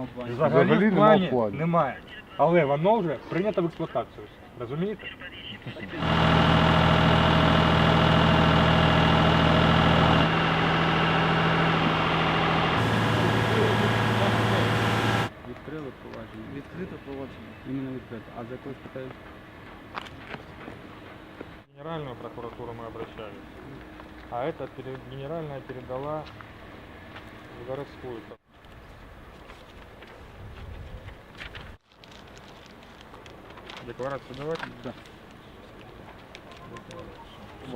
нема в плані. Взагалі, Взагалі в нема плані в плані. немає. Але воно вже прийнято в експлуатацію. Розумієте? Відкрили провадження. Відкрите провадження. Іменно відкрите. А за якось питають? В Генеральную прокуратуру мы обращались. А это пере- генеральная передала в городскую. Декларацию давайте? Да.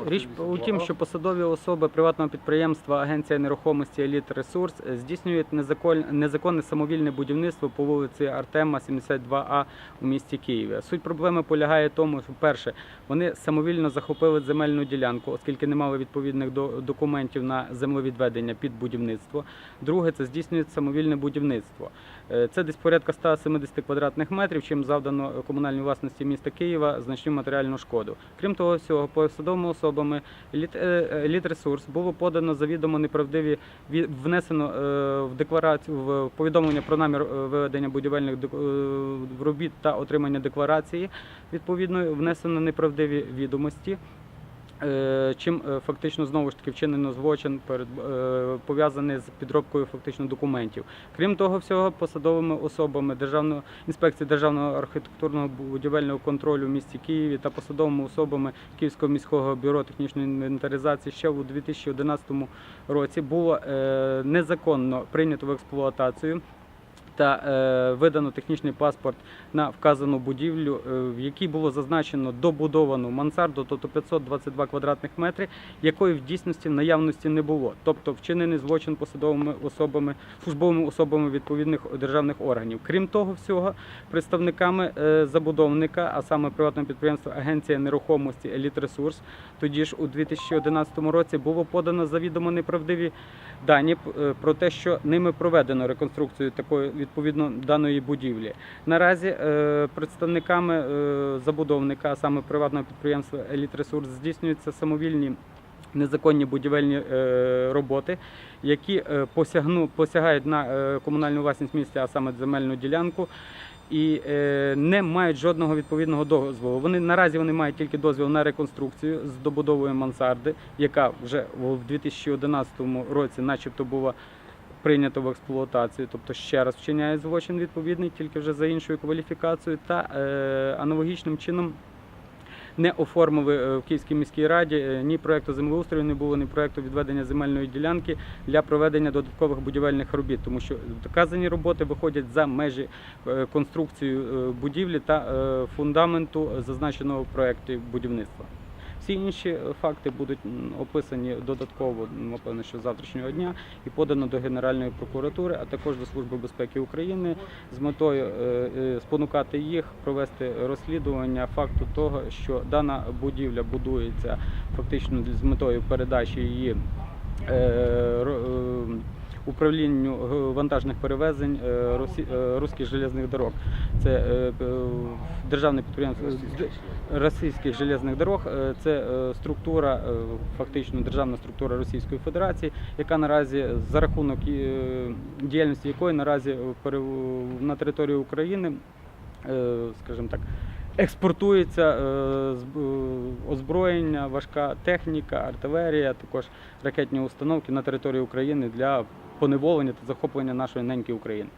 Річ у тім, що посадові особи приватного підприємства Агенція нерухомості Еліт Ресурс здійснюють незаконне самовільне будівництво по вулиці Артема, 72А у місті Києві. Суть проблеми полягає в тому, що перше, вони самовільно захопили земельну ділянку, оскільки не мали відповідних документів на землевідведення під будівництво. Друге, це здійснюють самовільне будівництво. Е, Це десь порядка 170 квадратних метрів, чим завдано комунальній власності міста Києва значну матеріальну шкоду. Крім того всього, посадовими особами еліт, е, еліт було подано завідомо неправдиві внесено е, в декларацію в повідомлення про намір е, виведення будівельних е, робіт та отримання декларації. Відповідно, внесено неправдиві відомості. Е, Чим е, фактично знову ж таки вчинено злочин перед е, пов'язаний з підробкою фактично документів. Крім того всього, посадовими особами Державної інспекції державного архітектурного будівельного контролю в місті Києві та посадовими особами Київського міського бюро технічної інвентаризації ще у 2011 році було незаконно прийнято в експлуатацію. Та е, видано технічний паспорт на вказану будівлю, е, в якій було зазначено добудовану мансарду, тобто 522 квадратних метри, якої в дійсності в наявності не було. Тобто вчинений злочин посадовими особами, службовими особами відповідних державних органів. Крім того всього, представниками е, забудовника, а саме приватного підприємства Агенція нерухомості Еліт Ресурс, тоді ж у 2011 році було подано завідомо неправдиві дані е, про те, що ними проведено реконструкцію такої відповідно даної будівлі. Наразі е, представниками е, забудовника, саме приватного підприємства Еліт Ресурс, здійснюються самовільні. Незаконні будівельні е, роботи, які посягають на комунальну власність міста, а саме земельну ділянку, і не мають жодного відповідного дозволу. Вони наразі вони мають тільки дозвіл на реконструкцію з добудовою мансарди, яка вже в 2011 році, начебто, була прийнята в експлуатацію, тобто ще раз вчиняє злочин відповідний, тільки вже за іншою кваліфікацією, та е, аналогічним чином. Не оформили е, в Київській міській раді е, ні проекту землеустрою, не було ні проекту відведення земельної ділянки для проведення додаткових будівельних робіт, тому що доказані роботи виходять за межі конструкції будівлі та фундаменту зазначеного в будівництва. Всі інші е, факти будуть описані додатково, напевно, що завтрашнього дня і подано до Генеральної прокуратури, а також до Служби безпеки України з метою е, е, спонукати їх провести розслідування факту того, що дана будівля будується фактично з метою передачі її. Управлінню е, вантажних перевезень Росі- е, железних дорог. Це е, п- е, державне підприємство російських железних дорог. Це структура, е, фактично державна структура Російської Федерації, яка наразі за рахунок діяльності якої наразі на території України, скажімо так. Експортується е, е, озброєння, важка техніка, артилерія, також ракетні установки на території України для поневолення та захоплення нашої неньки України.